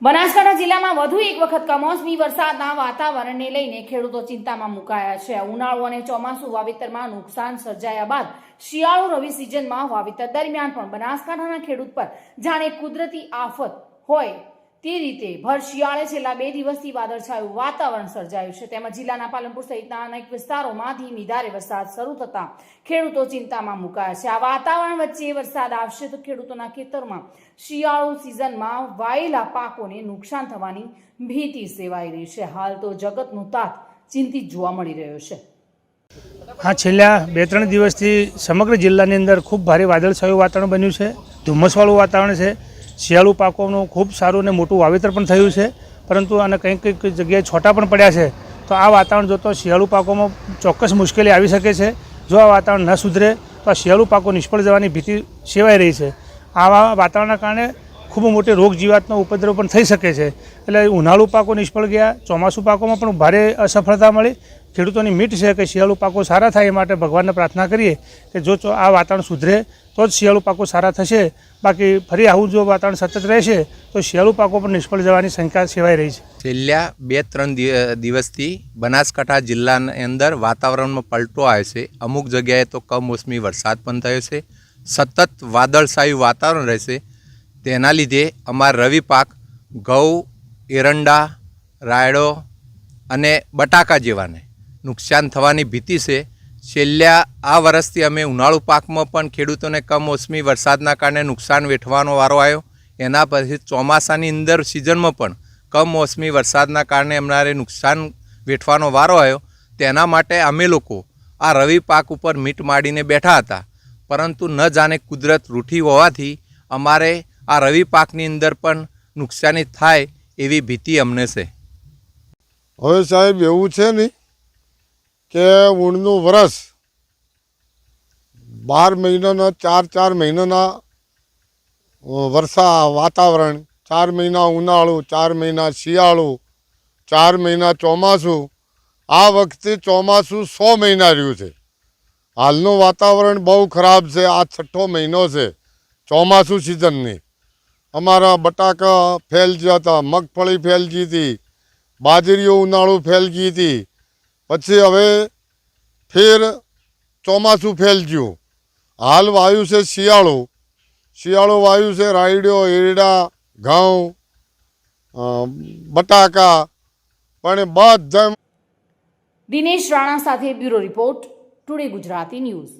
બનાસકાંઠા જિલ્લામાં વધુ એક વખત કમોસમી વરસાદના વાતાવરણને લઈને ખેડૂતો ચિંતામાં મુકાયા છે. ઉનાળુ અને ચોમાસું વાવેતરમાં નુકસાન સર્જાયા બાદ શિયાળુ રવિ સિઝનમાં વાવેતર દરમિયાન પણ બનાસકાંઠાના ખેડૂત પર જાણે કુદરતી આફત હોય તે રીતે ભર શિયાળે છેલ્લા બે દિવસથી વાદળછાયું વાતાવરણ સર્જાયું છે. તેમજ જિલ્લાના પાલનપુર સહિતના અનેક વિસ્તારોમાં ધીમી ધારે વરસાદ શરૂ થતા ખેડૂતો ચિંતામાં મુકાયા છે. આ વાતાવરણ વચ્ચે વરસાદ આવશે તો ખેડૂતોના ખેતરમાં શિયાળુ સિઝનમાં વાયેલા પાકોને નુકસાન થવાની ભીતિ સેવાઈ રહી છે. હાલ તો જગતનું તાત ચિંતિત જોવા મળી રહ્યો છે. આ છેલ્લા બે ત્રણ દિવસથી સમગ્ર જિલ્લાની અંદર ખૂબ ભારે વાદળછાયું વાતાવરણ બન્યું છે. ધુમ્મસવાળું વાતાવરણ છે. શિયાળુ પાકોનું ખૂબ સારું અને મોટું વાવેતર પણ થયું છે. પરંતુ અને કંઈક કંઈક જગ્યાએ છોટા પણ પડ્યા છે. તો આ વાતાવરણ જોતો શિયાળુ પાકોમાં ચોક્કસ મુશ્કેલી આવી શકે છે. જો આ વાતાવરણ ન સુધરે, તો આ શિયાળુ પાકો નિષ્ફળ જવાની ભીતિ સેવાઈ રહી છે. આવા વાતાવરણના કારણે ખૂબ મોટી રોગ જીવાતનો ઉપદ્રવ પણ થઈ શકે છે. એટલે ઉનાળુ પાકો નિષ્ફળ ગયા, ચોમાસું પાકોમાં પણ ભારે અસફળતા મળી. ખેડૂતોની મીટ છે કે શિયાળુ પાકો સારા થાય એ માટે ભગવાનને પ્રાર્થના કરીએ કે જો આ વાતાવરણ સુધરે તો જ શિયાળુ પાકો સારા થશે. બાકી ફરી આવું જો વાતાવરણ સતત રહેશે, તો શિયાળુ પાકો પણ નિષ્ફળ જવાની શંકા સેવાઈ રહી છે. છેલ્લા બે ત્રણ દિવસથી બનાસકાંઠા જિલ્લાની અંદર વાતાવરણમાં પલટો આવે છે. અમુક જગ્યાએ તો કમોસમી વરસાદ પણ થયો છે. સતત વાદળછાયું વાતાવરણ રહેશે. તેના લીધે અમારા રવિ પાક ઘઉં, એરંડા, રાયડો અને બટાકા જેવાને નુકસાન થવાની ભીતિ છે. છેલ્લા આ વર્ષથી અમે ઉનાળુ પાકમાં પણ ખેડૂતોને કમોસમી વરસાદના કારણે નુકસાન વેઠવાનો વારો આવ્યો. એના પછી ચોમાસાની અંદર સિઝનમાં પણ કમોસમી વરસાદના કારણે અમારે નુકસાન વેઠવાનો વારો આવ્યો. તેના માટે અમે લોકો આ રવિ પાક ઉપર મીટ માડીને બેઠા હતા. પરંતુ ન જાણે કુદરત રૂઠી હોવાથી અમારે આ રવિ પાકની અંદર પણ નુકસાની થાય એવી ભીતિ અમને છે. હવે સાહેબ, એવું છે ને કે ઊણનું વરસ બાર મહિનાના, ચાર ચાર મહિનાના વરસા વાતાવરણ, ચાર મહિના ઉનાળુ, ચાર મહિના શિયાળું, ચાર મહિના ચોમાસું, આ વખતે ચોમાસું સો મહિના રહ્યું છે. હાલનું વાતાવરણ બહુ ખરાબ છે, આ છઠ્ઠો મહિનો છે, ચોમાસું સિઝનની. અમારા બટાકા ફેલ ગયા હતા, મગફળી ફેલ ગઈ હતી, બાજરીઓ ઉનાળું ફેલ ગઈ હતી પછી હવે ફેર ચોમાસું ફેલ હાલ વાયુ છે શિયાળો. શિયાળો વાયુ છે રાયડો, એરડા, ઘઉં બટાકા. પણ બધા દિનેશ રાણા સાથે bureau report today Gujarati news.